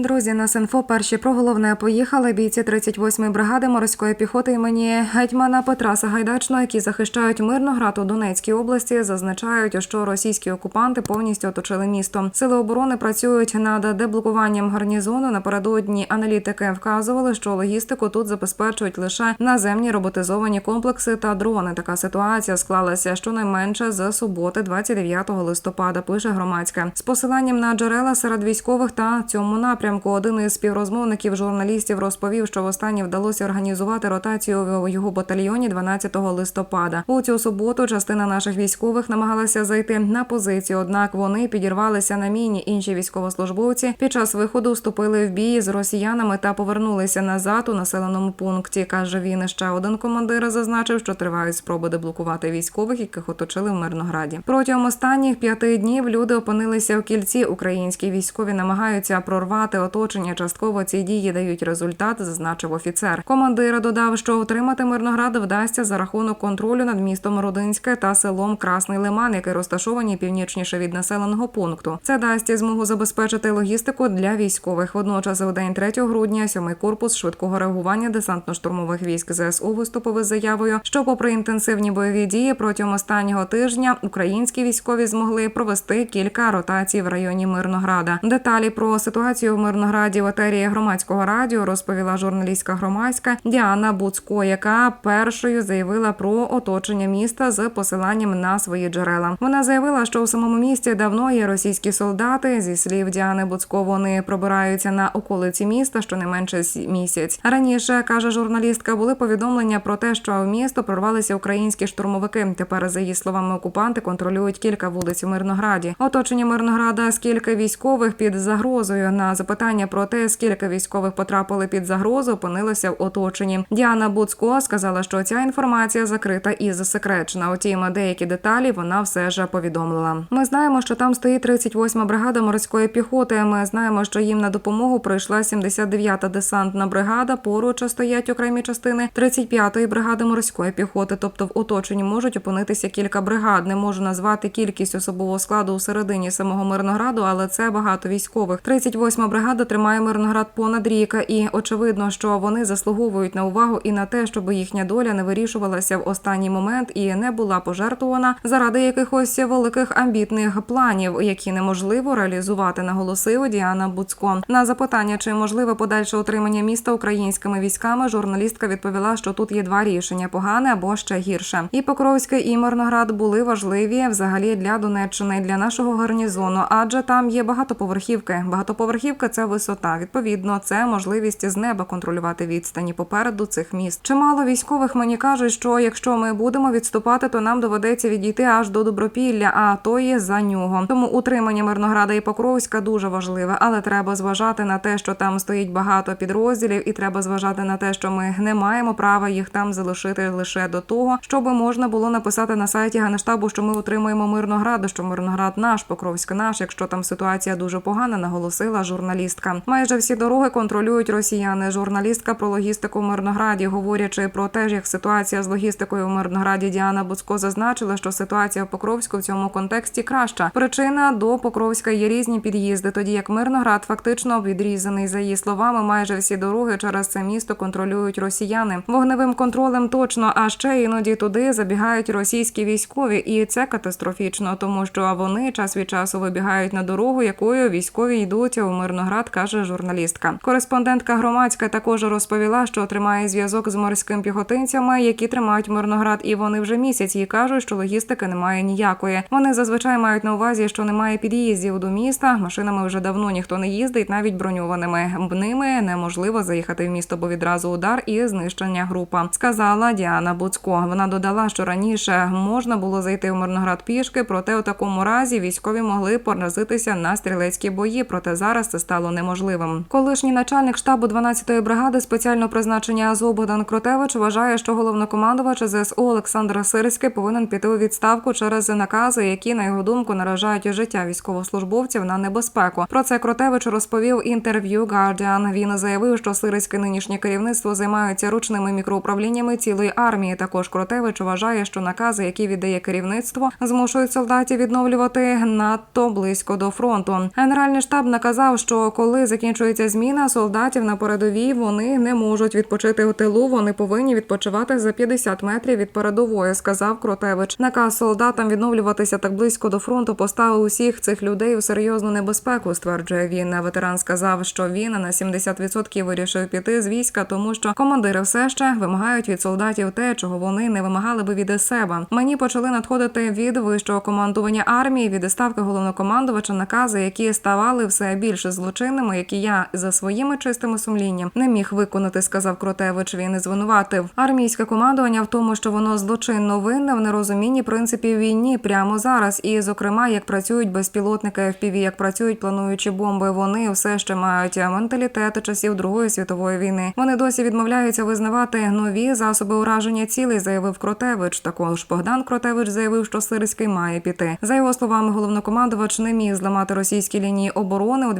Друзі, на Синфо перші про головне поїхали бійці 38-ї бригади морської піхоти імені гетьмана Петра Сагайдачного, які захищають Мирноград у Донецькій області, зазначають, що російські окупанти повністю оточили місто. Сили оборони працюють над деблокуванням гарнізону. Напередодні аналітики вказували, що логістику тут забезпечують лише наземні роботизовані комплекси та дрони. Така ситуація склалася щонайменше з суботи, 29 листопада. Пише громадське з посиланням на джерела серед військових та цьому напрямку. Один із співрозмовників журналістів розповів, що востаннє вдалося організувати ротацію в його батальйоні 12 листопада. У цю суботу частина наших військових намагалася зайти на позицію, однак вони підірвалися на міні. Інші військовослужбовці під час виходу вступили в бій з росіянами та повернулися назад у населеному пункті. каже він. Ще один командир зазначив, що тривають спроби деблокувати військових, яких оточили в Мирнограді. Протягом останніх п'яти днів люди опинилися в кільці. Українські військові намагаються прорвати оточення. Частково ці дії дають результат, зазначив офіцер. Командир додав, що отримати Мирноград вдасться за рахунок контролю над містом Родинське та селом Красний Лиман, які розташовані північніше від населеного пункту. Це дасть змогу забезпечити логістику для військових. Водночас, у день 3 грудня, сьомий корпус швидкого реагування десантно-штурмових військ ЗСУ виступив із заявою, що, попри інтенсивні бойові дії, протягом останнього тижня українські військові змогли провести кілька ротацій в районі Мирнограда. Деталі про ситуацію в Мирнограді в етері громадського радіо розповіла журналістка громадська Діана Буцько, яка першою заявила про оточення міста з посиланням на свої джерела. Вона заявила, що у самому місті давно є російські солдати. Зі слів Діани Буцько, вони пробираються на околиці міста щонайменше с- місяць. Раніше каже журналістка, були повідомлення про те, що в місто прорвалися українські штурмовики. Тепер, за її словами, окупанти контролюють кілька вулиць у Мирнограді. Оточення Мирнограда скільки військових під загрозою на запитання про те, скільки військових потрапили під загрозу, опинилося в оточенні. Діана Буцько сказала, що ця інформація закрита і засекречена. Утім, деякі деталі вона все ж повідомила. Ми знаємо, що там стоїть 38-ма бригада морської піхоти. Ми знаємо, що їм на допомогу прийшла 79-та десантна бригада. Поруч стоять окремі частини 35-ї бригади морської піхоти. Тобто в оточенні можуть опинитися кілька бригад. Не можу назвати кількість особового складу у середині самого Мирнограду, але це багато військових. 38-ма бригада тримає Мирноград понад рік, і очевидно, що вони заслуговують на увагу і на те, щоб їхня доля не вирішувалася в останній момент і не була пожертвована заради якихось великих амбітних планів, які неможливо реалізувати, наголосив Діана Буцько. На запитання, чи можливе подальше утримання міста українськими військами, журналістка відповіла, що тут є два рішення: погане або ще гірше. І Покровське і Мирноград були важливі взагалі для Донеччини, для нашого гарнізону, адже там є багатоповерхівки. Багатоповерхівка це висота. Відповідно, це можливість з неба контролювати відстані попереду цих міст. Чимало військових мені кажуть, що якщо ми будемо відступати, то нам доведеться відійти аж до Добропілля, а то є за нього. Тому утримання Мирнограда і Покровська дуже важливе, але треба зважати на те, що там стоїть багато підрозділів, і треба зважати на те, що ми не маємо права їх там залишити лише до того, щоб можна було написати на сайті Генштабу, що ми утримуємо Мирноград, що Мирноград наш, Покровськ наш. Якщо там ситуація дуже погана, наголосила журналістка. Майже всі дороги контролюють росіяни. Журналістка про логістику в Мирнограді, говорячи про те, як ситуація з логістикою в Мирнограді, Діана Буцко зазначила, що ситуація в Покровську в цьому контексті краща. Причина до Покровська є різні під'їзди, тоді як Мирноград фактично відрізаний. За її словами, майже всі дороги через це місто контролюють росіяни. Вогневим контролем точно, а ще іноді туди забігають російські військові, і це катастрофічно, тому що вони час від часу вибігають на дорогу, якою військові йдуть у Мирноград, каже журналістка. Кореспондентка громадська також розповіла, що тримає зв'язок з морськими піхотинцями, які тримають Мирноград, і вони вже місяць їй кажуть, що логістики немає ніякої. Вони зазвичай мають на увазі, що немає під'їздів до міста. Машинами вже давно ніхто не їздить, навіть броньованими. Ними неможливо заїхати в місто, бо відразу удар і знищення група. Сказала Діана Буцько. Вона додала, що раніше можна було зайти в Мирноград пішки, проте у такому разі військові могли поразитися на стрілецькі бої. Проте зараз це стало неможливим. Колишній начальник штабу 12-ї бригади спеціального призначення Азов Богдан Кротевич вважає, що головнокомандувач ЗСУ Олександр Сирський повинен піти у відставку через накази, які на його думку наражають життя військовослужбовців на небезпеку. Про це Кротевич розповів інтерв'ю Guardian. Він заявив, що сирське нинішнє керівництво займаються ручними мікроуправліннями цілої армії. Також Кротевич вважає, що накази, які віддає керівництво, змушують солдатів відновлювати надто близько до фронту. Генеральний штаб наказав, що коли закінчується зміна солдатів на передовій, вони не можуть відпочити у тилу. Вони повинні відпочивати за 50 метрів від передової, сказав Кротевич. Наказ солдатам відновлюватися так близько до фронту поставив усіх цих людей у серйозну небезпеку. Стверджує він. Ветеран сказав, що він на 70% вирішив піти з війська, тому що командири все ще вимагають від солдатів те, чого вони не вимагали би від себе. Мені почали надходити від вищого командування армії, від ставки головнокомандувача накази, які ставали все більше злочинними, які я за своїми чистими сумлінням не міг виконати, сказав Кротевич. Він і звинуватив армійське командування в тому, що воно злочинно винне в нерозумінні принципів війні прямо зараз. І, зокрема, як працюють безпілотники FPV, як працюють плануючі бомби. Вони все ще мають менталітет часів Другої світової війни. Вони досі відмовляються визнавати нові засоби ураження цілей, заявив Кротевич. Також Богдан Кротевич заявив, що Сирський має піти. За його словами, головнокомандувач не міг зламати російські лінії оборони у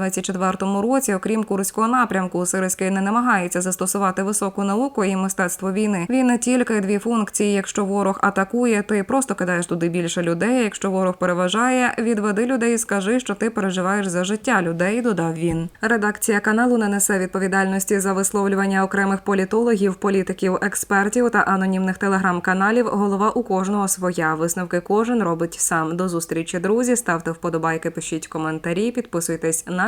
2024 році. Окрім курського напрямку, Сирський не намагається застосувати високу науку і мистецтво війни. Він тільки дві функції. Якщо ворог атакує, ти просто кидаєш туди більше людей. Якщо ворог переважає, відведи людей і скажи, що ти переживаєш за життя людей. Додав він. Редакція каналу не несе відповідальності за висловлювання окремих політологів, політиків, експертів та анонімних телеграм-каналів. Голова у кожного своя. Висновки кожен робить сам. До зустрічі, друзі. Ставте вподобайки, пишіть коментарі, підписуйтесь